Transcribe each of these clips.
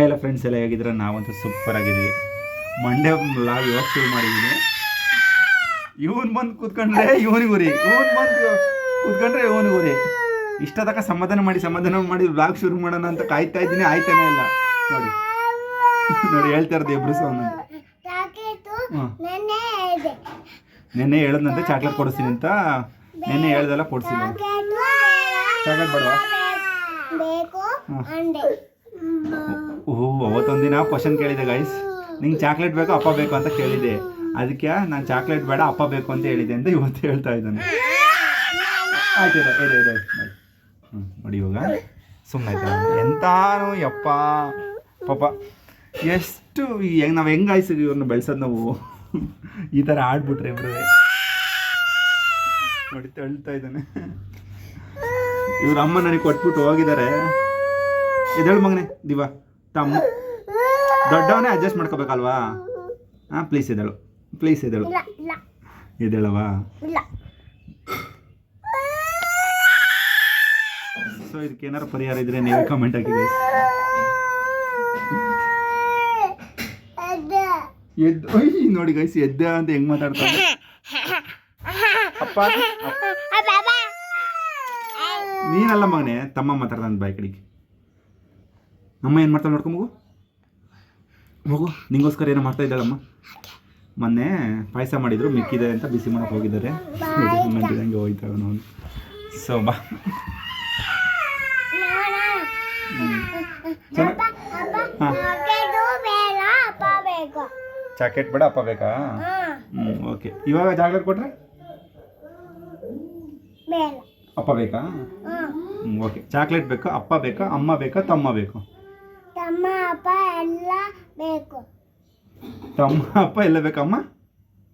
ಎಲ್ಲ ಫ್ರೆಂಡ್ಸ್ ಎಲ್ಲ ಹೇಗಿದ್ರೆ ನಾವಂತೂ ಸೂಪರ್ ಆಗಿದ್ವಿ ಮಂಡ್ಯ ಲಾಗ್ ಇವಾಗ ಶುರು ಮಾಡಿದ್ದೀನಿ ಇವನ್ ಬಂದು ಕೂತ್ಕೊಂಡ್ರೆ ಇವನಿಗುರಿ ಇವನ್ ಬಂದು ಕೂತ್ಕೊಂಡ್ರೆ ಇವನಿಗುರಿ ಇಷ್ಟ ತಕ್ಕ ಸಮಾಧಾನ ಮಾಡಿ ಸಮಾಧಾನ ಮಾಡಿ ಬ್ಲಾಗ್ ಶುರು ಮಾಡೋಣ ಅಂತ ಕಾಯ್ತಾ ಇದ್ದೀನಿ. ಆಯ್ತಾನೆ ಇಲ್ಲ. ನೋಡಿ. ನೋಡಿ ಹೇಳ್ತಾ ಇರೋದು ಇಬ್ರು ಸಹ ನೆನ್ನೆ ಹೇಳದಂತೆ ಚಾಕ್ಲೇಟ್ ಕೊಡಿಸ್ತೀನಿ ಅಂತ. ನೆನ್ನೆ ಹೇಳ್ದೆಲ್ಲ ಚಾಕೆಟು ಚಾಕ್ಲೇಟ್ ಬೇಡವಾ? ಓಹೋ ಅವತ್ತೊಂದಿನ ಕ್ವಶನ್ ಕೇಳಿದೆ ಗೈಸ್ ನಿಂಗೆ ಚಾಕ್ಲೇಟ್ ಬೇಕು ಅಪ್ಪ ಬೇಕು ಅಂತ ಕೇಳಿದೆ. ಅದಕ್ಕೆ ನಾನು ಚಾಕ್ಲೇಟ್ ಬೇಡ, ಅಪ್ಪ ಬೇಕು ಅಂತ ಹೇಳಿದೆ ಅಂತ ಇವತ್ತು ಹೇಳ್ತಾ ಇದ್ದಾನೆ. ಆಯ್ತು ಇದೆ ಹ್ಞೂ ನೋಡಿ ಇವಾಗ. ಸುಮ್ಮನೆ ಆಯ್ತಾ ಎಂತಾನು ಯಪ್ಪ. ಪಾಪ. ಎಷ್ಟು ಹೆಂಗ್ ನಾವು ಹೆಂಗೆ ಆಯ್ಸಿದ್ವಿ ಇವ್ರನ್ನ ಬೆಳ್ಸೋದು ನಾವು? ಈ ಥರ ಆಡ್ಬಿಟ್ರೆ ಇವ್ರು. ನೋಡಿ ತಳ್ತಾ ಇದ್ದಾನೆ. ಇವ್ರ ಅಮ್ಮ ನನಗೆ ಕೊಟ್ಬಿಟ್ಟು ಹೋಗಿದ್ದಾರೆ. ಎದ್ದೇಳು ಮಗನೆ, ದಿವಾ. ತಮ್ಮ ದೊಡ್ಡವನೇ ಅಡ್ಜಸ್ಟ್ ಮಾಡ್ಕೋಬೇಕಲ್ವಾ? ಹಾಂ ಪ್ಲೀಸ್ ಎದ್ದೇಳು. ಪ್ಲೀಸ್ ಎದ್ದೇಳು. ಎದ್ದೇಳವಾ? ಸೊ ಇದಕ್ಕೆ ಏನಾರು ಪರಿಹಾರ ಇದ್ರೆ ನೀವೇ ಕಮೆಂಟ್ ಹಾಕಿದ್ರಿ ಒಯ್ ನೋಡಿ ಗೈಸ್ ಎದ್ದ ಅಂತ ಹೆಂಗ್ ಮಾತಾಡ್ತಾರೆ? ಅಪ್ಪ ನೀನಲ್ಲ ಮಗನೇ ತಮ್ಮ ಮಾತಾಡ್ತಾನೆ ಬಾಯ್ ಕಡೆಗೆ. ಅಮ್ಮ ಏನು ಮಾಡ್ತಾಳೆ ನೋಡ್ಕೊ ಮಗು? ಮಗು ನಿಂಗೋಸ್ಕರ ಏನೋ ಮಾಡ್ತಾ ಇದ್ದಾಳಮ್ಮ. ಮೊನ್ನೆ ಪಾಯಸ ಮಾಡಿದ್ರು ಮಿಕ್ಕಿದೆ ಅಂತ ಬಿಸಿ ಮಾಡಕ್ಕೆ ಹೋಗಿದ್ದಾರೆ. ಹಂಗೆ ಹೋಗ್ತಾಳೆ ನಾನು ಸೊ ಬಾ. ಅಪ್ಪ ಅಪ್ಪ ಹಾಂ. ಚಾಕೆಟು ಬೇಡ ಅಪ್ಪ ಬೇಕು ಜಾಕೆಟ್ ಬೇಡ ಅಪ್ಪ ಬೇಕಾ? ಹ್ಞೂ ಓಕೆ. ಇವಾಗ ಜಾಕೆಟ್ ಕೊಟ್ರೆ? ಅಪ್ಪ ಬೇಕಾ? ಓಕೆ. ಚಾಕ್ಲೇಟ್ ಬೇಕಾ ಅಪ್ಪ ಬೇಕಾ ಅಮ್ಮ ಬೇಕಾ ತಮ್ಮ ಬೇಕು? ತಮ್ಮ ಅಪ್ಪ ಎಲ್ಲ ಬೇಕು. ತಮ್ಮ ಅಪ್ಪ ಎಲ್ಲ ಬೇಕಮ್ಮ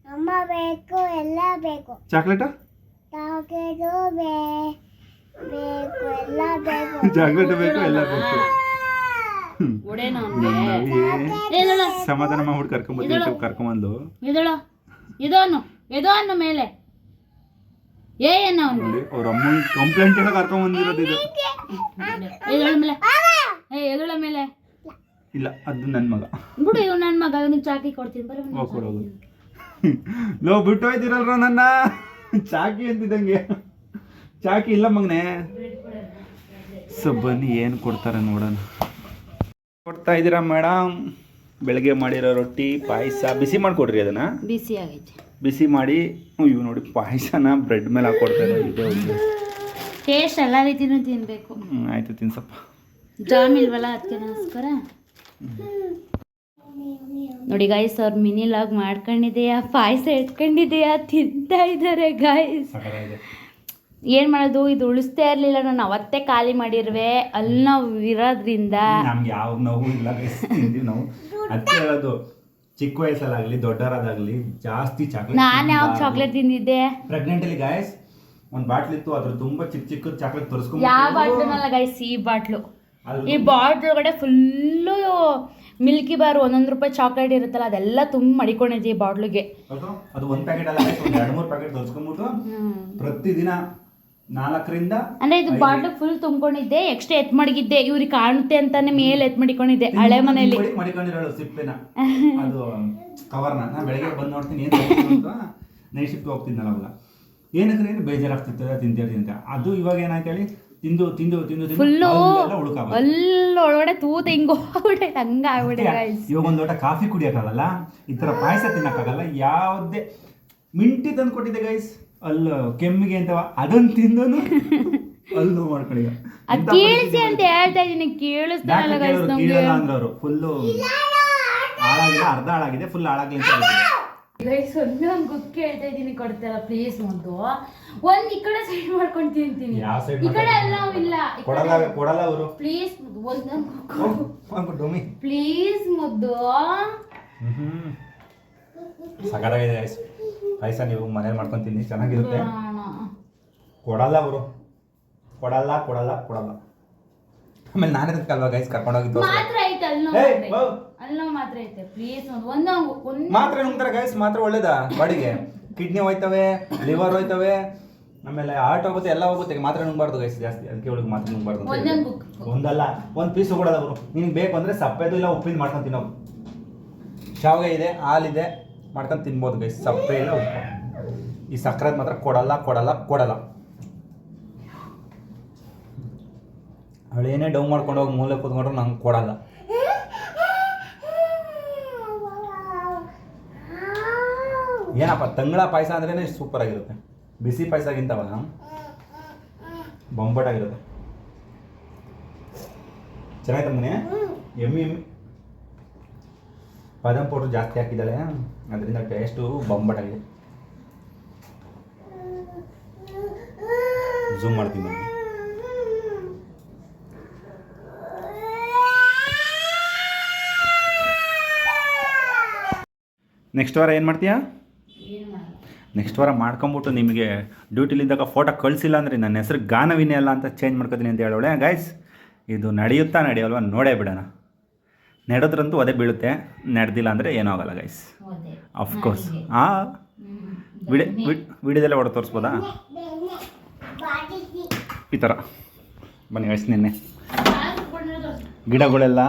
ಅಮ್ಮ? ಬೇಕು ಎಲ್ಲ ಬೇಕು. ಚಾಕ್ಲೇಟ್? ಚಾಕ್ಲೇಟ್ ಬೇ ಬೇಕು ಎಲ್ಲ ಬೇಕು. ಚಾಕ್ಲೇಟ್ ಬೇಕು ಎಲ್ಲ ಬೇಕು. ಸಮಾಧಾನ ಮಾಡ್ಬಿಟ್ಟು ಕರ್ಕೊಂಬತ್ತೀನಿ ಕರ್ಕೊಂಬಂದು. ಇದಳು ಇದೋ ಅನ್ನು ಇದು ಅನ್ನು ಮೇಲೆ. ಏ ಏನು ನೋಡಿ ಅವ್ರ ಅಮ್ಮನ ಕಂಪ್ಲೇಂಟ್ ಎಲ್ಲ ಕರ್ಕೊಂಬಂದಿರೋದು ಇದು. ಎದುಳ ಮೇಲೆ ಏ ಎದುಳ ಮೇಲೆ? ಇಲ್ಲ ಅದು ನನ್ನ ಮಗ. ಬಿಡು ಇವ್ ನನ್ನ ಮಗ ಇವ್ನಿಗೆ ಚಾಕಿ ಕೊಡ್ತೀನಿ ಬರೋ ಹೋಗಿ ಕೊಡೋದು. ಲೋ ಬಿಟ್ಟು ಹೋಯ್ತಿರಲ್ರ ನನ್ನ? ಚಾಕಿ ಅಂತಿದ್ದಂಗೆ. ಚಾಕಿ ಇಲ್ಲ ಮಗನೆ. ಸೊ ಬನ್ನಿ ಏನು ಕೊಡ್ತಾರೆ ನೋಡೋಣ. ಕೊಡ್ತಾ ಇದ್ದೀರಾ ಮೇಡಮ್? ಬೆಳಗ್ಗೆ ಮಾಡಿರೋ ರೊಟ್ಟಿ ಪಾಯಸ. ಬಿಸಿ ಮಾಡಿಕೊಡ್ರಿ ಅದನ್ನ. ಬಿಸಿ ಆಗೈತೆ. ಬಿಸಿ ಮಾಡಿ ಇವು ನೋಡಿ ಪಾಯಸನ ಬ್ರೆಡ್ ಮೇಲೆ ಹಾಕೊಡ್ತಾರೆ ಇದೆ ಒಂದು ಟೇಸ್ಟ್ ಎಲ್ಲ ರೀತಿನೂ ತಿನ್ನಬೇಕು ಆಯಿತು ಆಯ್ತು ತಿನ್ಸಪ್ಪ. ಜಾಮ್ ಇಲ್ವಲ್ಲ ಅದಕ್ಕೆಗೋಸ್ಕರ ನೋಡಿ ಗಾಯ್ಸ್ ಅವ್ರ ಮಿನಿ ಲಾಗ್ ಮಾಡ್ಕೊಂಡಿದೆಯಾ? ಪಾಯಸ ಇಟ್ಕೊಂಡಿದೆಯಾ ತಿಂತಾ ಇದ್ದಾರೆ ಗಾಯ್ಸ್ ಏನು ಮಾಡೋದು? ಇದು ಉಳಿಸ್ತಾ ಇರಲಿಲ್ಲ. ನಾನು ಅವತ್ತೇ ಖಾಲಿ ಮಾಡಿರ್ವೆ. ಅಲ್ಲಿ ನಾವು ಇರೋದ್ರಿಂದ. ನಮ್ಗೆ ಯಾವ ನೋವು ಇಲ್ಲ ನಾವು. ಅದಕ್ಕೆ ಹೇಳೋದು ಚಿಕ್ಕ ವಯಸ್ಸಲ್ಲಾಗಲಿ ದೊಡ್ಡರಾದಾಗ್ಲಿ ಜಾಸ್ತಿ ಚಾಕ್ಲೇಟ್ ನಾನು ಯಾವ ಚಾಕ್ಲೇಟ್ ತಿಂದಿದ್ದೆ? ಪ್ರೆಗ್ನೆಂಟ್ ಅಲ್ಲಿ ಗಾಯಸ್ ಒಂದು ಬಾಟ್ಲ್ ಇತ್ತು. ಅದ್ರ ತುಂಬಾ ಚಿಕ್ಕ ಚಿಕ್ಕ ಚಾಕ್ಲೇಟ್ ಯಾವ ಬಾಟ್ಲು ಗಾಯಸ್ ಗೈಸ್ ಈ ಬಾಟ್ಲು. ಈ ಬಾಟ್ಲ್ ಒಳಗಡೆ ಫುಲ್ಲು ಮಿಲ್ಕಿ ಬಾರ್ ಒಂದೊಂದು ರೂಪಾಯಿ ಚಾಕ್ಲೇಟ್ ಇರುತ್ತಲ್ಲ ಅದೆಲ್ಲ ತುಂಬ ಮಡಿಕೊಂಡಿದ್ದೆ ಈ ಬಾಟ್ಲಿಗೆ. ಅದು ಒಂದು ಪ್ಯಾಕೆಟ್ ಅಲ್ಲ ಎರಡು ಮೂರು ಪ್ಯಾಕೆಟ್ ತರಿಸ್ಕೊಂಬಿಟ್ಟು ಪ್ರತಿದಿನ ನಾಲ್ಕರಿಂದ ಅಂದ್ರೆ ಇದು ಬಾಟ್ಲು ಫುಲ್ ತುಂಬಿಕೊಂಡಿದ್ದೆ ಎಕ್ಸ್ಟ್ರಾ ಎತ್ ಮಡಗಿದ್ದೆ ಇವ್ರಿಗೆ ಕಾಣುತ್ತೆ ಅಂತಾನೆ ಮೇಲೆ ಎತ್ ಮಡಿಕೊಂಡಿದ್ದೆ ಹಳೆ ಮನೆಯಲ್ಲಿ. ಮಡಿಕೊಂಡಿರೋಳು ಸಿಪ್ಪೆನ ಅದು ಕವರ್ನ. ನಾ ಬೆಳಗ್ಗೆ ಬಂದು ನೋಡ್ತೀನಿ ಏನು ಅಂತ. ನೈಟ್ ಶಿಫ್ಟ್ ಹೋಗ್ತೀನಲ್ಲ ಅವಾಗ. ಏನಕ್ಕೆ ಏನು ಬೇಜಾರಾಗ್ತಿರ್ತದೆ ತಿಂತಿರ್ತೀನಿ ಅಂತ. ಅದು ಇವಾಗ ಏನಾಯ್ತು ಹೇಳಿ ತಿಂದು ತಿಂದು ತಿಂದು ತಿಂದು ಫುಲ್ಲು ಅಲ್ಲೆಲ್ಲ ಉಳುಕಾಗ ಅಲ್ಲಿ ಒಳಗಡೆ ತೂತ ಹಿಂಗ ಹೋಗ್ಬಿಟ್ಟೆ ಹಂಗ. ಇವಾಗ ಒಂದು ಲೋಟ ಕಾಫಿ ಕುಡಿಯೋಕ್ಕಾಗಲ್ಲ? ಈ ಥರ ಪಾಯಸ ತಿನ್ನಕ್ಕಾಗಲ್ಲ? ಯಾವುದೇ ಮಿಂಟಿ ತಂದು ಕೊಟ್ಟಿದ್ದೆ ಗೈಸ್ ಅಲ್ಲ ಕೆಮ್ಮಿಗೆ ಅಂತವ ಅದನ್ನ ತಿಂದೋನು. ಅಲ್ಲೂ ಮಾಡ್ಕೊಳ್ಳಿ ಅದು ಕೇಳಿಸಿ ಅಂತ ಹೇಳ್ತಾ ಇದೀನಿ ಕೇಳಿಸ್ತಾನಲ್ಲ ಗೈಸ್ ನಮ್ಗೆ. ಕೀಳಲ್ಲ ಅಂದ್ರೆ ಅವರು ಫುಲ್ಲು ಹಾಳಾಗಿದೆ ಅರ್ಧ ಹಾಳಾಗಿದೆ ಫುಲ್ ಹಾಳಾಗ್ಲಿ ಅಂತ. ಗೈಸ್ ಒಂದೇ ಒಂದು ಗುಕ್ ಕೇಳ್ತಾ ಇದೀನಿ ಕೊಡ್ತಾರ? ಪ್ಲೀಸ್ ಒಂದು ಒಂದ್ ಈ ಕಡೆ ಸೈಡ್ ಮಾಡ್ಕೊಂಡು ತಿಂತೀನಿ. ಯಾವ side ಈ ಕಡೆ ಎಲ್ಲ ಇಲ್ಲ. ಕೊಡಲ್ಲ ಕೊಡಲ್ಲ ಅವರು. ಪ್ಲೀಸ್ ಒಂದೊಂದು ಡೊಮಿ. ಪ್ಲೀಸ್ ಮುದ್ದು ಸಗದಾಗಿದೆ ಗೈಸ್ ಪಾಯಸ ನೀವು ಮನೇಲಿ ಮಾಡ್ಕೊಂಡು ತಿನ್ನಿ ಚೆನ್ನಾಗಿರುತ್ತೆ. ಕೊಡಲ್ಲ ಅವರು. ಕೊಡಲ್ಲ ಕೊಡಲ್ಲ ಕೊಡಲ್ಲ. ಆಮೇಲೆ ನಾನು ಕಲ್ವಾ ಗೈಸ್ ಕರ್ಕೊಂಡೋಗಿದ್ದು ಮಾತ್ರ ಐತಲ್ಲ ಏಯ್, ಮಾತ್ರ ಮಾತ್ರ ಐತೆ ಪ್ಲೀಸ್ ಒಂದು ಒಂದು ಒಂದು ಮಾತ್ರ ನುಂಗ್ತಾರೆ ಗೈಸ್ ಮಾತ್ರ ಒಳ್ಳೇದಾ? ಬಾಡಿಗೆ. ಕಿಡ್ನಿ ಹೋಯ್ತವೆ ಲಿವರ್ ಹೋಯ್ತವೆ ಆಮೇಲೆ ಹಾರ್ಟ್ ಹೋಗುತ್ತೆ ಎಲ್ಲ ಹೋಗುತ್ತೆ. ಮಾತ್ರೆ ನುಂಗ್ಬಾರ್ದು ಗೈಸ್ ಜಾಸ್ತಿ. ಅದಕ್ಕೆ ಒಳಗೆ ಮಾತ್ರ ನುಂಗ್ಬಾರ್ದು ಅಂತ ಒಂದೊಂದು. ಒಂದಲ್ಲ ಒಂದು ಪೀಸ್ ಕೊಡೋದು ಅವರು ನಿನ್ಗೆ ಬೇಕು ಅಂದರೆ ಸಪ್ಪೆದು ಇಲ್ಲ ಉಪ್ಪಿನ ಮಾಡ್ಕೊಂಡು ತಿನ್ನೋದು. ಶಾವಿಗೆ ಇದೆ ಹಾಲಿದೆ ಮಾಡ್ಕೊಂಡು ತಿನ್ಬೋದು ಗೈಸ್ ಸಪ್ಪೆ ಇಲ್ಲ ಉಪ್ಪು. ಈ ಸಕ್ಕರೆ ಮಾತ್ರ ಕೊಡಲ್ಲ ಕೊಡಲ್ಲ ಕೊಡಲ್ಲ. ಅವಳೇನೇ ಡೌ ಮಾಡ್ಕೊಂಡು ಹೋಗಿ ಮೂಲೆ ಕೂತ್ಕೊಂಡ್ರು ನಂಗೆ ಕೊಡಲ್ಲ. ಏನಪ್ಪ, ತಂಗಳ ಪಾಯಸ ಅಂದ್ರೇ ಸೂಪರ್ ಆಗಿರುತ್ತೆ. ಬಿಸಿ ಪಾಯಸಗಿಂತ ಬೊಂಬಟ್ ಆಗಿರುತ್ತೆ ಚೆನ್ನಾಯ್ತು ಮನೆ? ಎಮ್ಮಿ ಎಮ್ಮಿ. ಬಾದಾಮ್ ಪೌಡ್ರ್ ಜಾಸ್ತಿ ಹಾಕಿದ್ದಾಳೆ. ಅದರಿಂದ ಟೇಸ್ಟು ಬೊಂಬಟಾಗಿದೆ. ಝೂಮ್ ಮಾಡ್ತೀನಿ ನೆಕ್ಸ್ಟ್ ವಾರ ಏನು ಮಾಡ್ತೀಯಾ? ನೆಕ್ಸ್ಟ್ ವಾರ ಮಾಡ್ಕೊಂಬಿಟ್ಟು ನಿಮಗೆ ಡ್ಯೂಟಿಲಿದ್ದಾಗ ಫೋಟೋ ಕಳಿಸಿಲ್ಲ ಅಂದರೆ ನನ್ನ ಹೆಸರು ಗಾನವಿನೇ ಅಲ್ಲ ಅಂತ ಚೇಂಜ್ ಮಾಡ್ಕೋತೀನಿ ಅಂತ ಹೇಳೋಳೆ. ಗೈಸ್ ಇದು ನಡೆಯುತ್ತಾ ನಡೆಯೋಲ್ವ ನೋಡೇ ಬಿಡೋಣ. ನಡೆದ್ರಂತೂ ಅದೇ ಬೀಳುತ್ತೆ. ನಡೆದಿಲ್ಲ ಅಂದರೆ ಏನೂ ಆಗಲ್ಲ ಗೈಸ್ ಅಫ್ಕೋರ್ಸ್ ಆ? ವಿಡಿ ವಿಡಿಯೋದಲ್ಲೇ ಹೊಡೆ ತೋರಿಸ್ಬೋದಾ? ಈ ಥರ ಬನ್ನಿ ಗೈಸ್ ನಿನ್ನೆ. ಗಿಡಗಳೆಲ್ಲ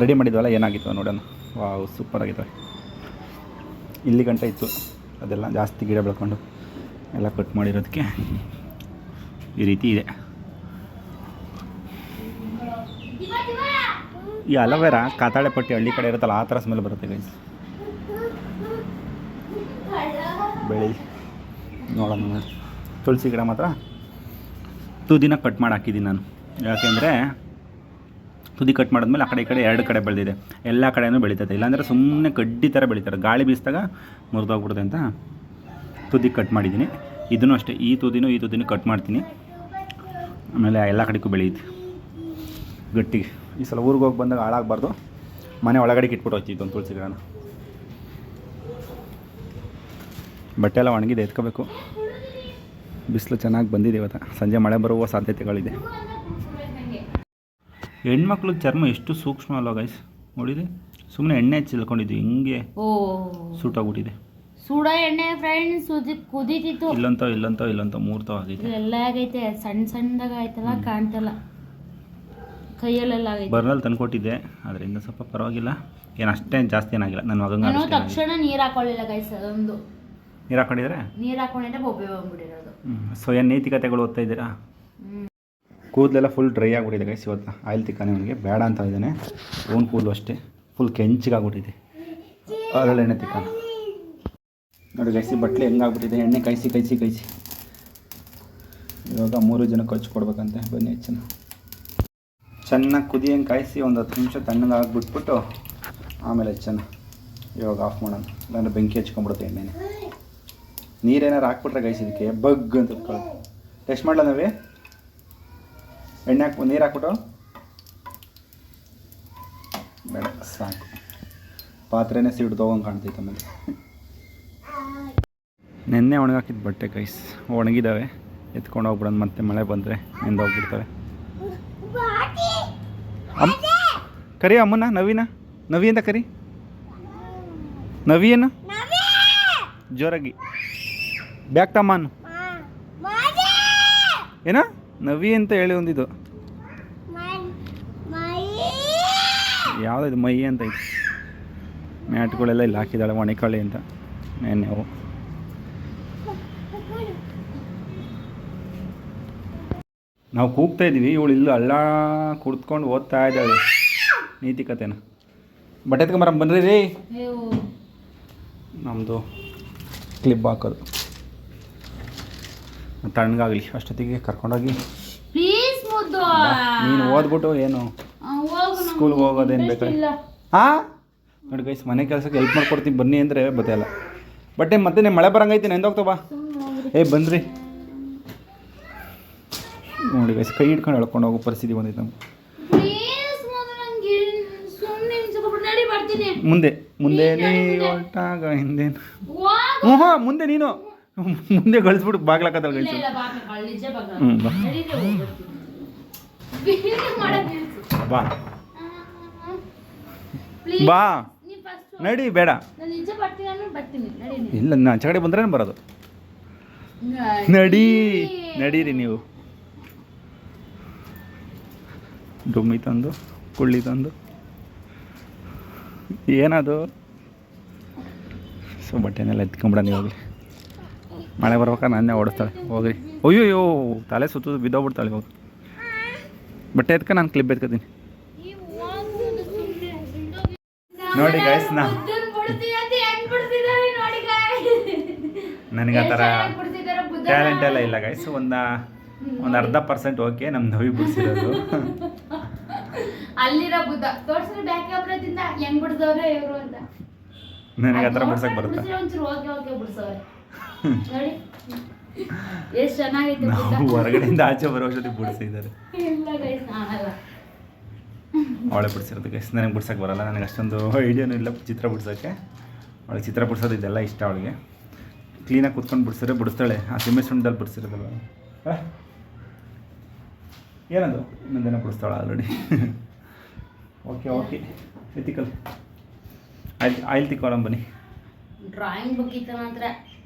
ರೆಡಿ ಮಾಡಿದ್ವಲ್ಲ ಏನಾಗಿತ್ತು ನೋಡೋಣ. ವಾವ್ ಸೂಪರ್ ಆಗಿದ್ದಾವೆ ಇಲ್ಲಿ ಗಂಟೆ ಇತ್ತು. ಅದೆಲ್ಲ ಜಾಸ್ತಿ ಗಿಡ ಬೆಳ್ಕೊಂಡು ಎಲ್ಲ ಕಟ್ ಮಾಡಿರೋದಕ್ಕೆ ಈ ರೀತಿ ಇದೆ. ಈ ಅಲವೇರ ಕಾತಾಳೆ ಪಟ್ಟಿ ಹಳ್ಳಿ ಕಡೆ ಇರುತ್ತಲ್ಲ, ಆ ಥರ ಸ್ಮೆಲ್ ಬರುತ್ತೆ ಗೈಸ್ ಬೆಳಿ. ನೋಡೋಣ ತುಳಸಿ ಗಿಡ ಮಾತ್ರ. ತುದಿನ ಕಟ್ ಮಾಡಿ ಹಾಕಿದ್ದೀನಿ ನಾನು. ಯಾಕೆಂದರೆ ತುದಿ ಕಟ್ ಮಾಡಿದ್ಮೇಲೆ ಆ ಕಡೆ ಈ ಕಡೆ ಎರಡು ಕಡೆ ಬೆಳೆದಿದೆ. ಎಲ್ಲ ಕಡೆಯೂ ಬೆಳೀತದೆ ಇಲ್ಲಾಂದರೆ ಸುಮ್ಮನೆ ಕಡ್ಡಿ ಥರ ಬೆಳೀತಾರೆ. ಗಾಳಿ ಬೀಸಿದಾಗ ಮುರಿದೋಗ್ಬಿಡುತ್ತೆ ಅಂತ ತುದಿ ಕಟ್ ಮಾಡಿದ್ದೀನಿ. ಇದನ್ನು ಅಷ್ಟೇ. ಈ ತುದಿನೂ ಈ ತುದಿನೂ ಕಟ್ ಮಾಡ್ತೀನಿ. ಆಮೇಲೆ ಎಲ್ಲ ಕಡೆಗೂ ಬೆಳೆಯುತ್ತೆ. ಗಟ್ಟಿಗೆ ಈ ಸಲ ಊರಿಗೆ ಹೋಗಿ ಬಂದಾಗ ಹಾಳಾಗಬಾರ್ದು. ಮನೆ ಒಳಗಡೆ ಇಟ್ಬಿಟ್ಟು ಹೋಗ್ತಿತ್ತು ಒಂದು ತುಳಸಿ ಗಿಡನ. ಬಟ್ಟೆ ಎಲ್ಲ ಒಣಗಿದೆ, ಎತ್ಕೋಬೇಕು. ಬಿಸಿಲು ಚೆನ್ನಾಗಿ ಬಂದಿದೆ ಇವತ್ತು. ಸಂಜೆ ಮಳೆ ಬರುವ ಸಾಧ್ಯತೆಗಳಿದೆ. ಹೆಣ್ಮಕ್ಳು ಚರ್ಮ ಎಷ್ಟು ಸೂಕ್ಷ್ಮ ಅಲ್ವಾ ಗೈಸ್ ನೋಡಿದೆ ಸುಮ್ಮನೆ ಎಣ್ಣೆ ಚೆಲ್ಕೊಂಡಿದ್ವಿ ಹಿಂಗೆ ಓ. ಸೂಟಾಗ್ಬಿಟ್ಟಿದೆ. ಸುಡ ಎಣ್ಣೆ ಫ್ರೆಂಡ್ಸ್ ಕುದಿ ಕುದೀತಿತ್ತು. ಇಲ್ಲಂತೋ ಇಲ್ಲಂತೋ ಇಲ್ಲಂತೋ ಮೂರ್ತೋ ಆಗೈತೆ. ಎಲ್ಲ ಆಗೈತೆ ಸಣ್ಣ ಸಣ್ಣದಾಗ ಆಯ್ತಲ್ಲ ಕಾಣ್ತಲ್ಲ. ಕೈಯಲ್ಲೆಲ್ಲ ಆಗೈತೆ. ಬರ್ನಲ್ಲಿ ತಂದ್ಕೊಟ್ಟಿದ್ದೆ ಅದರಿಂದ ಸ್ವಲ್ಪ ಪರವಾಗಿಲ್ಲ. ಏನು ಅಷ್ಟೇನು ಜಾಸ್ತಿ ಏನಾಗಿಲ್ಲ ನನ್ನ ನಾನು ಅಷ್ಟೇ ತಕ್ಷಣ ನೀರು ಹಾಕೊಳ್ಳಿಲ್ಲ ಗೈಸ್ ಅದೊಂದು. ನೀರು ಹಾಕೊಂಡಿದ್ರೆ? ನೀರು ಹಾಕೊಂಡಿದ್ರೆ ಬೊಬ್ಬೆ ಬಂದ್ಬಿಟ್ಟಿರೋದು. ಸೊ ಏನು ನೈತಿಕತೆಗಳು ಓದ್ತಾ ಇದ್ದೀರಾ? ಕೂದಲೆಲ್ಲ ಫುಲ್ ಡ್ರೈ ಆಗಿಬಿಟ್ಟಿದೆ ಗೈಸ್ ಇವತ್ತು ಆಯಿಲ್ ತಿಕ್ಕಾನೆ ಅವನಿಗೆ. ಬೇಡ ಅಂತ ಇದ್ದಾನೆ ಓನ್ ಕೂದಲು ಅಷ್ಟೇ. ಫುಲ್ ಕೆಂಚಿಗಾಗ್ಬಿಟ್ಟಿದೆ ಎಣ್ಣೆ ತಿಕ್ಕಾನ. ನೋಡಿ ಗೈಸಿ ಬಟ್ಲೆ ಹೆಂಗಾಗ್ಬಿಟ್ಟಿದೆ. ಎಣ್ಣೆ ಕೈಸಿ ಕೈಸಿ ಕೈಸಿ ಇವಾಗ ಮೂರು ಜನ ಖರ್ಚು ಕೊಡ್ಬೇಕಂತೆ. ಬನ್ನಿ, ಹೆಚ್ಚಿನ. ಚೆನ್ನಾಗಿ ಕುದಿ ಹೆಂಗೆ ಕಾಯಿಸಿ, ಒಂದು ಹತ್ತು ನಿಮಿಷ ತಣ್ಣಗೆ ಆಗಿಬಿಟ್ಬಿಟ್ಟು ಆಮೇಲೆ ಹೆಚ್ಚನ ಇವಾಗ ಆಫ್ ಮಾಡೋಣ. ಇಲ್ಲಾಂದ್ರೆ ಬೆಂಕಿ ಹಚ್ಕೊಂಡ್ಬಿಡುತ್ತೆ ಎಣ್ಣೆನೆ. ನೀರೇನಾರು ಹಾಕ್ಬಿಟ್ರೆ ಗೈಸಿದಕ್ಕೆ ಬಗ್ ಅಂತ ಟೆಸ್ಟ್ ಮಾಡಲ ನಾವೇ? ಎಣ್ಣೆ ಹಾಕ್ಬೋ ನೀರು ಹಾಕ್ಬಿಟ್ಟು. ಬೇಡ ಸಾಕು. ಪಾತ್ರೆನೇ ಸೀಟ್ ತೊಗೊಂಡು ಕಾಣ್ತೈತೆ ಆಮೇಲೆ. ನೆನ್ನೆ ಒಣಗಾಕಿದ್ದು ಬಟ್ಟೆ ಕೈಸ್ ಒಣಗಿದಾವೆ. ಎತ್ಕೊಂಡು ಹೋಗ್ಬಿಡೋದು ಮತ್ತೆ ಮಳೆ ಬಂದರೆ ನೆಂದೋಗ್ಬಿಡ್ತವೆ ಅಮ್ಮ ಕರಿ ಅಮ್ಮನ ನವೀನ? ನವಿ ಅಂತ ಕರಿ? ನವಿ ಏನು ಜೋರಾಗಿ ಬ್ಯಾಕ್ ತಮ್ಮನು ಏನ? ನವಿ ಅಂತ ಹೇಳಿ ಒಂದಿದು. ಯಾವುದಿದು ಮೈ ಅಂತ ಐತಿ. ಮ್ಯಾಟ್ಗಳೆಲ್ಲ ಇಲ್ಲಿ ಹಾಕಿದ್ದಾಳೆ ಒಣಕಳ್ಳಿ ಅಂತ. ನೆನ್ನೆ ನಾವು ಕೂಗ್ತಾ ಇದ್ದೀವಿ ಇವಳು ಇಲ್ಲೂ ಹಳ್ಳ ಕುಡ್ತ್ಕೊಂಡು ಓದ್ತಾ ಇದ್ದಾಳೆ. ನೀತಿ ಕತೆನ ಬಟ್ಟೆ ಎತ್ಕೊಂಬರ ಬನ್ರಿ ರೀ. ನಮ್ಮದು ಕ್ಲಿಪ್ ಹಾಕೋದು. ತಣ್ಣಗಾಗಲಿ. ಅಷ್ಟೊತ್ತಿಗೆ ಕರ್ಕೊಂಡೋಗಿ ಪ್ಲೀಸ್ ಮುದ್ದು. ನೀನು ಓದ್ಬಿಟ್ಟು ಏನು? ಸ್ಕೂಲ್ಗೆ ಹೋಗೋದೇನು ಬೇಕಾ ಹಾಂ? ನೋಡಿ ಗೈಸ್ ಮನೆ ಕೆಲಸಕ್ಕೆ ಹೆಲ್ಪ್ ಮಾಡ್ಕೊಡ್ತೀನಿ. ಬನ್ನಿ ಅಂದರೆ ಬತ್ತಲ್ಲ ಬಟ್ಟೆ ಮತ್ತೆ ನೀವು ಮಳೆ ಬರಂಗೈತಿ ನೆಂದೋಗ್ತಾ ಬಾ. ಏ ಬಂದ್ರಿ. ನೋಡಿ ಗೈಸ್ ಕೈ ಹಿಡ್ಕೊಂಡು ಎಳ್ಕೊಂಡು ಹೋಗೋ ಪರಿಸ್ಥಿತಿ ಬಂದೈತೆ ನಮ್ಗೆ. ಮುಂದೆ. ಮುಂದೆ ನೀ ಹೊರಟಾಗ ಹಿಂದೇನು ಹೋಗು. ಹ್ಞೂ ಹಾಂ ಮುಂದೆ ನೀನು. ಮುಂದೆ ಕಳಿಸ್ಬಿಟ್ಟು ಬಾಗ್ಲಾಕತ್ತಲ್ಲ ಇಲ್ಲ ಬಾ ಬಾ ನಡಿ ಬೇಡ. ಇಲ್ಲ ನಾನು ಆಚೆ ಕಡೆ ಬಂದ್ರೆ ಬರೋದು. ನಡಿ ನಡೀರಿ ನೀವು. ಡುಮ್ಮಿ ತಂದು ಕುಳ್ಳಿ ತಂದು. ಏನದು? ಸೊ ಬಟ್ಟೆನೆಲ್ಲ ಎತ್ಕೊಂಬಿಡ ನೀವು ಮಳೆ ಬರ್ಬೇಕಾದ್ರೆ ನಾನೇ ಓಡಿಸ್ತಾಳೆ. ಹೋಗ್ರಿ. ಅಯ್ಯೋ ತಲೆ ಸುತ್ತ ಬಿದ್ದೋಗ್ಬಿಡ್ತಾಳೆ ಇವಾಗ. ಬಟ್ಟೆ ಎತ್ಕ ನಾನು ಕ್ಲಿಪ್ ಎತ್ಕೋತೀನಿ. ನೋಡಿ ಗಾಯ್ಸ್ ನಾ ನನಗೆ ಆ ಥರ ಟ್ಯಾಲೆಂಟ್ ಎಲ್ಲ ಇಲ್ಲ ಗೈಸ್ ಒಂದು ಒಂದು ಅರ್ಧ ಪರ್ಸೆಂಟ್ ಓಕೆ ನಮ್ಮ ನವಿ ಬಿಡಿಸಿರೋದು. ಅಲ್ಲಿರೋ ಬುದ್ಧ. ಬ್ಯಾಕ್ ಕ್ಯಾಮ್ರಾದಿಂದ ಹೆಂಗ್ ಇವರು ಅಂತ. ನನಗೆ ಆ ಥರ ಬಿಡ್ಸಕ್ಕೆ ಬರುತ್ತೆ? ಎಷ್ಟು ಚೆನ್ನಾಗೈತೆ ನಾವು ಹೊರಗಡೆಯಿಂದ ಆಚೆ ಬರೋ ಜೊತೆ ಬಿಡಿಸಿದ್ದಾರೆ. ಅವಳೆ ಬಿಡಿಸಿರೋದು ಗೈಸ್ ನನಗೆ ಬಿಡ್ಸಕ್ಕೆ ಬರಲ್ಲ. ನನಗೆ ಅಷ್ಟೊಂದು ಐಡಿಯಾನೂ ಇಲ್ಲ ಚಿತ್ರ ಬಿಡ್ಸೋಕ್ಕೆ ಅವಳಿಗೆ ಚಿತ್ರ ಬಿಡ್ಸೋದು ಇದೆಲ್ಲ ಇಷ್ಟ ಅವಳಿಗೆ. ಕ್ಲೀನಾಗಿ ಕುತ್ಕೊಂಡು ಬಿಡ್ಸಿದ್ರೆ ಬಿಡಿಸ್ತಾಳೆ. ಆ ಸಿಮೆ ಸುಂಡಲ್ಲಿ ಬಿಡಿಸಿರೋದಲ್ಲ ಏನದು? ಇನ್ನೊಂದೇನೋ ಬಿಡಿಸ್ತಾಳೆ ಆಲ್ರೆಡಿ ಓಕೆ ಓಕೆ ಎತಿಕಲ್ ಆಯ್ತು ಆಯಿಲ್ ಬನ್ನಿ. ಡ್ರಾಯಿಂಗ್ ಬುಕ್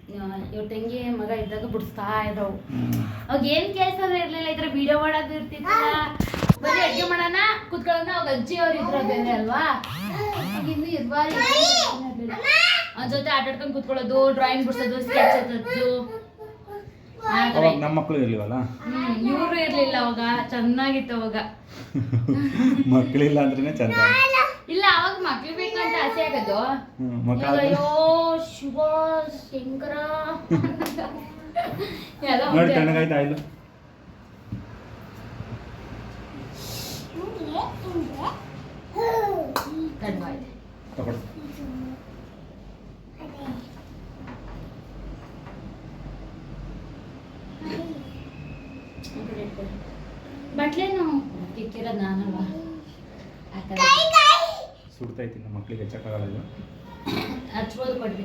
ಇತ್ತ ಮಾತ್ರ ಇವ್ ತಂಗಿ ಮಗ ಇದ್ದಾಗ ಬಿಡಿಸ್ತಾ ಇದ್ದವು. ಅವಾಗ ಏನ್ ಕೆಲಸ ಇರ್ಲಿಲ್ಲ ಇದ್ರ ವಿಡಿಯೋ ಮಾಡೋದು ಇರ್ತಿತ್ತಲ್ಲ. ಬರೀ ಅಡ್ಗೆ ಮಾಡೋಣ ಕುತ್ಕೊಳ್ಳೋಣ ಅವಾಗ ಅಜ್ಜಿ ಅವ್ರು ಇದ್ರ ಬೇರೆ ಅಲ್ವಾ? ಅವಾಗ ಇನ್ನು ಇರ್ಬಾರಿ ಅವ್ರ ಜೊತೆ ಆಟಾಡ್ಕೊಂಡು ಕುತ್ಕೊಳ್ಳೋದು ಡ್ರಾಯಿಂಗ್ ಬಿಡ್ಸೋದು ಸ್ಕೆಚ್ ಥರ ಅವಾಗ ನಮ್ಮ ಮಕ್ಕಳು ಇರ್ಲಿವಲ್ಲ? ಇವರು ಇರ್ಲಿಲ್ಲ ಅವಾಗ ಚೆನ್ನಾಗಿತ್ತು ಅವಾಗ. ಮಕ್ಕಳಿಲ್ಲ ಅಂದ್ರೇ ಚಂದ. ಇಲ್ಲ ಅವಾಗ ಮಕ್ಳು ಬೇಕು ಅಂತ ಆಸೆ ಆಗೋದು. ಅಯ್ಯೋ ಶಿವ ಶಂಕರ. ನೋಡಿ. ತಣ್ಣಗಾಯ್ತು ಆಯ್ತು ತಣ್ಣಗಾಯ್ತು. ತಗೊಳ್ಳಿ ಆ ಕಡೆ ಇಟ್ಕೊಳ್ಳಿ. ಬಟ್ಲೇನು ಕಿಕ್ಕಿರೋದು ನಾನಲ್ವ ಆ ಕಡೆ ಸುಡ್ತೈತಿ ನಮ್ಮ ಮಕ್ಕಳಿಗೆ ಹಚ್ಚಕ್ಕಾಗಲ್ಲ ಇದು ಹಚ್ಬೋದು ಕೊಡ್ರಿ.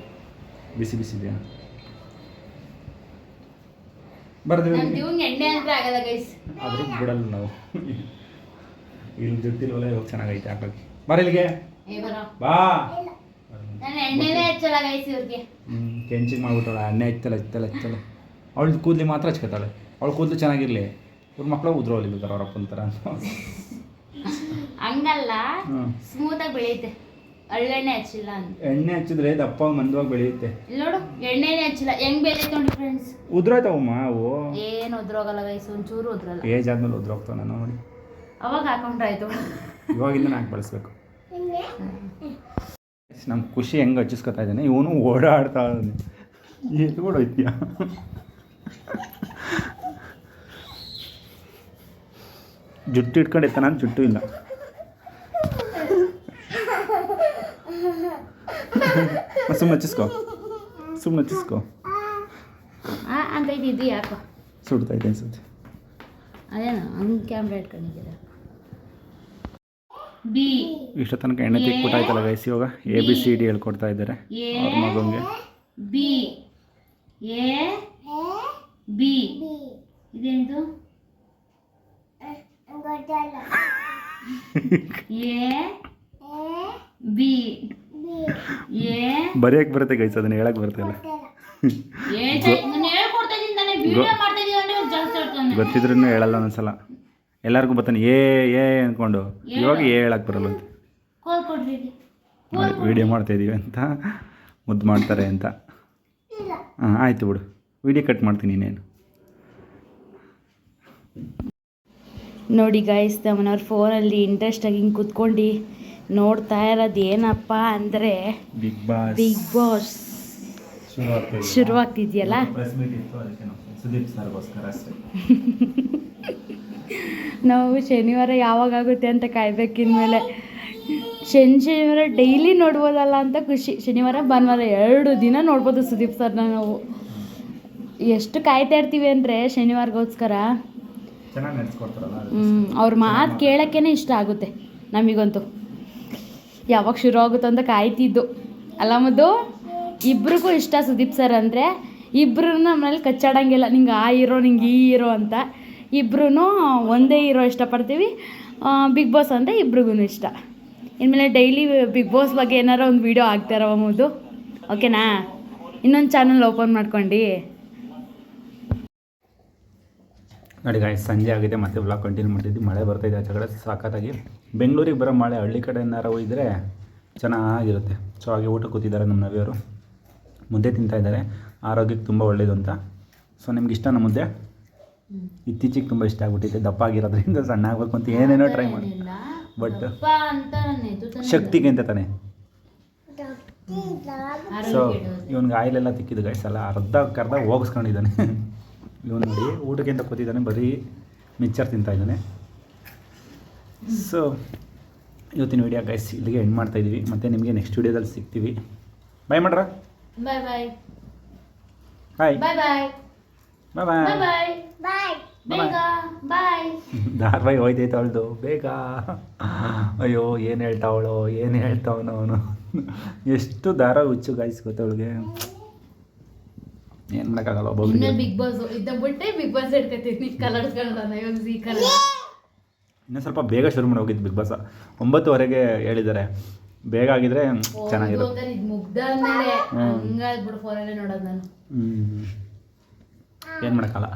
ಬಿಸಿ ಬಿಸಿ ಇದೆಯಾ? ಬರ್ತೀವಿ ನಮ್ ದಿವಂಗ್ ಎಣ್ಣೆ ಅಂದ್ರೆ ಆಗಲ್ಲ ಗೈಸ್ ಆದರೂ ಬಿಡಲ್ಲ ನಾವು. ಇಲ್ಲಿ ಜೊತಿಲ್ವಲ್ಲ ಇವಾಗ ಚೆನ್ನಾಗೈತೆ ಹಾಕಿ ಬರ ಇಲ್ಲಿಗೆ. ಏ ಬರೋ. ಬಾ. ನಾನು ಎಣ್ಣೆನೇ ಹಚ್ಚಲ್ಲ ಗೈಸ್ ಇವ್ರಿಗೆ. ಹ್ಞೂ ಕೆಂಚಿಗೆ ಮಾಡ್ಬಿಟ್ಟಾಳೆ. ಎಣ್ಣೆ ಹಚ್ಚಲ್ಲ ಹಚ್ಚಲ್ಲ ಹಚ್ಚಲ್ಲ. ಅವಳು ಕೂದಲಿ ಮಾತ್ರ ಹಚ್ಕೊತಾಳೆ. ಅವಳು ಕೂದಲು ಚೆನ್ನಾಗಿರಲಿ. ಇವ್ರ ಮಕ್ಕಳು ಉದ್ರೋಲಿ ಬೇಕಾರೆ ಅವ್ರ ಅಪ್ಪನ ಥರ ಹಂಗಲ್ಲ ಸ್ಮೂತಾಗಿ ಸ್ಮೂತ್ ಆಗಿ ಬೆಳೆಯುತ್ತೆ. ಅಳ್ಳೆಣ್ಣೆ ಹಚ್ಚಿಲ್ಲ ಅಂತ ಎಣ್ಣೆ ಹಚ್ಚಿದ್ರೆ ದಪ್ಪ ಮಂದವಾಗಿ ಬೆಳೆಯುತ್ತೆ. ಇಲ್ಲಿ ನೋಡು ಎಣ್ಣೆನೇ ಹಚ್ಚಿಲ್ಲ. ಹೆಂಗ್ ಬೆಳೆಯುತ್ತೆ ನೋಡಿ ಫ್ರೆಂಡ್ಸ್ ಉದ್ರೋಯ್ತವಮ್ಮ ಅವು? ಏನು ಉದ್ರೋಗಲ್ಲ ಗೈಸ್ ಒಂಚೂರು ಉದ್ರಲ್ಲ. ಏಜ್ ಆದ್ಮೇಲೆ ಉದ್ರೋಗ್ತಾವ ನಾನು ನೋಡಿ. ಅವಾಗ ಹಾಕೊಂಡ್ರಾಯ್ತು ಇವಾಗಿಂದ ನಾಲ್ಕು ಬಳಸ್ಬೇಕು. ನಮ್ಮ ಖುಷಿ ಹೆಂಗೆ ಹಚ್ಚಿಸ್ಕೊತಾ ಇದ್ದಾನೆ ಇವನು ಓಡಾಡ್ತಾ ಇದ್ದಾನೆ. ಎಲ್ಲಿ ಓಡೋಯ್ತೀಯ ಜುಟ್ಟು ಇಟ್ಕೊಂಡಿತ್ತ ನಾನು ಜುಟ್ಟು ಇಲ್ಲ. ಸುಮ್ಮನೆ ಚಿಸ್ಕೋ ಸುಮ್ಮನೆ ಚಿಸ್ಕೋ ಆ ಅಂತ ಇದು ಯಾಕೋ ಯಾಕೋ ಇದೆ ಅನ್ಸುತ್ತೆ ಅದೇನು ಹಂಗೆ ಕ್ಯಾಮ್ರಾ ಇಟ್ಕೊಂಡಿದ್ದೀರ ಬಿ ಇಷ್ಟ ತನಕ ಎಣ್ಣೆ ತಿಕ್ಬಿಟ್ಟಾಯ್ತಲ್ಲ ಗೈಸ್ ಇವಾಗ ಎ ಬಿ ಸಿ ಡಿ ಹೇಳ್ಕೊಡ್ತಾ ಇದ್ದಾರೆ ಅವ್ರ ಮಗಂಗೆ ಬಿ ಎ ಬಿ ಇದೇನಿದು ಎ ಬಿ ಎ ಬರೆಯಕ್ಕೆ ಬರುತ್ತೆ ಗೈಸ್ ಅದನ್ನ ಹೇಳಕ್ ಇವ್ನು ಜಾಸ್ತಿ ಗೊತ್ತಿದ್ರೂ ಹೇಳಲ್ಲ ಒಂದ್ಸಲ ಎಲ್ಲರಿಗೂ ಬರ್ತಾನೆ ಏ ಏ ಅಂದ್ಕೊಂಡು ಇವಾಗ ಏ ಹೇಳಕ್ ಬರಲ್ಲ ಅಂತ. ವಿಡಿಯೋ ಮಾಡ್ತಾ ಇದೀವಿ ಅಂತ ಮುದ್ದು ಮಾಡ್ತಾರೆ ಅಂತ. ಹಾಂ ಆಯಿತು ಬಿಡು. ವಿಡಿಯೋ ಕಟ್ ಮಾಡ್ತೀನಿ ಇನ್ನೇನು. ನೋಡಿ ಗಾಯ್ಸ್ ನಮ್ಮನವ್ರ ಫೋನಲ್ಲಿ ಇಂಟ್ರೆಸ್ಟಾಗಿ ಹಿಂಗೆ ಕುತ್ಕೊಂಡು. ನೋಡ್ತಾ ಇರೋದು ಏನಪ್ಪ ಅಂದರೆ ಬಿಗ್ ಬಾಸ್ ಬಿಗ್ ಬಾಸ್ ಶುರುವಾಗ್ತಿದ್ಯಲ್ಲ? ನಾವು ಸುದೀಪ್ ಸರ್ಗೋಸ್ಕರ ಅಷ್ಟೇ. ನಾವು ಶನಿವಾರ ಯಾವಾಗ ಆಗುತ್ತೆ ಅಂತ ಕಾಯ್ಬೇಕಿನ್ಮೇಲೆ. ಶನಿ ಶನಿವಾರ ಡೈಲಿ ನೋಡ್ಬೋದಲ್ಲ ಅಂತ ಖುಷಿ. ಶನಿವಾರ ಭಾನುವಾರ ಎರಡು ದಿನ ನೋಡ್ಬೋದು ಸುದೀಪ್ ಸರ್ನ ನಾವು. ಎಷ್ಟು ಕಾಯ್ತಾ ಇರ್ತೀವಿ ಅಂದರೆ ಶನಿವಾರಗೋಸ್ಕರ? ಹ್ಮ್ ಅವ್ರ ಮಾತು ಕೇಳೋಕ್ಕೇ ಇಷ್ಟ ಆಗುತ್ತೆ ನಮಗಂತೂ. ಯಾವಾಗ ಶುರು ಆಗುತ್ತೋ ಅಂತ ಕಾಯ್ತಿದ್ದು. ಅಲ್ಲ ಮದ್ದು ಇಬ್ರಿಗೂ ಇಷ್ಟ ಸುದೀಪ್ ಸರ್ ಅಂದರೆ ಇಬ್ರು ನಮ್ಮನೇಲಿ ಕಚ್ಚಾಡಂಗಿಲ್ಲ, ನಿಂಗೆ ಆ ಇರೋ ನಿಂಗೆ ಈ ಇರೋ ಅಂತ. ಇಬ್ರು ಒಂದೇ ಇರೋ ಇಷ್ಟಪಡ್ತೀವಿ. ಬಿಗ್ ಬಾಸ್ ಅಂದರೆ ಇಬ್ರಿಗೂ ಇಷ್ಟ. ಇನ್ಮೇಲೆ ಡೈಲಿ ಬಿಗ್ ಬಾಸ್ ಬಗ್ಗೆ ಏನಾರೋ ಒಂದು ವೀಡಿಯೋ ಆಗ್ತಾರವ ಮದು ಓಕೆನಾ ಇನ್ನೊಂದು ಚಾನಲ್ ಓಪನ್ ಮಾಡ್ಕೊಂಡು. ನೋಡಿ ಗಾಯ್ಸ್ ಸಂಜೆ ಆಗಿದೆ ಮತ್ತೆ ಬ್ಲಾಗ್ ಕಂಟಿನ್ಯೂ ಮಾಡ್ತಿದ್ವಿ. ಮಳೆ ಬರ್ತಾಯಿದೆ ಆಚೆ ಕಡೆ ಸಾಕತ್ತಾಗಿ ಬೆಂಗಳೂರಿಗೆ ಬರೋ ಮಳೆ ಹಳ್ಳಿ ಕಡೆ ಏನಾರು ಇದ್ದರೆ ಚೆನ್ನಾಗಿರುತ್ತೆ. ಸೊ ಹಾಗೆ ಊಟ ಕೂತಿದ್ದಾರೆ ನಮ್ಮ ನವಿಯವರು ಮುದ್ದೆ ತಿಂತಾ ಇದ್ದಾರೆ. ಆರೋಗ್ಯಕ್ಕೆ ತುಂಬ ಒಳ್ಳೆಯದು ಅಂತ. ಸೊ ನಿಮ್ಗೆ ನಮ್ಮ ಮುದ್ದೆ? ಇತ್ತೀಚೆಗೆ ತುಂಬ ಇಷ್ಟ ಆಗ್ಬಿಟ್ಟಿದೆ. ದಪ್ಪ ಆಗಿರೋದ್ರಿಂದ ಸಣ್ಣ ಆಗಬೇಕು ಅಂತ ಏನೇನೋ ಟ್ರೈ ಮಾಡಿ. ಬಟ್ ಶಕ್ತಿಗೆ ಅಂತ ತಾನೆ? ಸೊ. ಇವನ್ಗೆ ಆಯಿಲೆಲ್ಲ ತಿಕ್ಕಿದ್ದು ಗೈಸ್ ಎಲ್ಲ ಅರ್ಧ ಕರ್ದ ಹೋಗಿಸ್ಕೊಂಡಿದ್ದಾನೆ. ಇವನು ನೋಡಿ ಊಟಕ್ಕಿಂತ ಅಂತ ಕೂತಿದ್ದಾನೆ ಬರೀ ಮಿಕ್ಚರ್ ತಿಂತಾ ಇದ್ದಾನೆ. ಸೊ ಇವತ್ತಿನ ವಿಡಿಯೋ ಗೈಸ್ ಇಲ್ಲಿಗೆ ಎಂಡ್ ಮಾಡ್ತಾ ಇದ್ದೀವಿ ಮತ್ತು ನಿಮಗೆ ನೆಕ್ಸ್ಟ್ ವಿಡಿಯೋದಲ್ಲಿ ಸಿಗ್ತೀವಿ. ಬಾಯ್ ಮಾಡ್ರ? ಬಾಯ್ ಬಾಯ್ ಹಾಯ್ ಬಾಯ್ ಬಾಯ್ ಬಾಯ್ ಬಾಯ್ ಬಾಯ್ ಬಾಯ್ ಬಾಯ್ ಬೇಗ. ಬಾಯ್ ಧಾರಾವಾಹಿ ಹೋಯ್ತೈತೆ ಅವಳ್ದು. ಬೇಗ. ಅಯ್ಯೋ ಏನು ಹೇಳ್ತಾವಳು ಏನು ಹೇಳ್ತಾವನು ಅವನು ಎಷ್ಟು ದಾರ ಹುಚ್ಚು ಗಾಯ್ಸ್ ಗೊತ್ತವಳಿಗೆ ಏನು ಮಾಡೋಕ್ಕಾಗಲ್ಲ ಒಬ್ಬ ಬಿಗ್ ಬಾಸ್ ಇದ್ದ ಬಿಟ್ಟೆ ಬಿಗ್ ಬಾಸ್ ಇಡ್ಕತ್ತೀನಿ ಕಲರ್ಸ್ ಇವಾಗ ಜಿ ಕನ್ನಡ ಇನ್ನೂ ಸ್ವಲ್ಪ ಬೇಗ ಶುರು ಮಾಡಿ ಹೋಗಿದ್ದು ಬಿಗ್ ಬಾಸ್ ಒಂಬತ್ತುವರೆಗೆ ಹೇಳಿದ್ದಾರೆ. ಬೇಗ ಆಗಿದ್ರೆ ಚೆನ್ನಾಗಿರುತ್ತೆ. ಮುಗ್ದಾದ್ಮೇಲೆ. ಹಂಗಾಗ್ಬಿಡು ಫೋನಲ್ಲೇ ನೋಡೋದು ನಾನು. ಹ್ಞೂ ಏನು ಮಾಡೋಕ್ಕಲ್ಲ.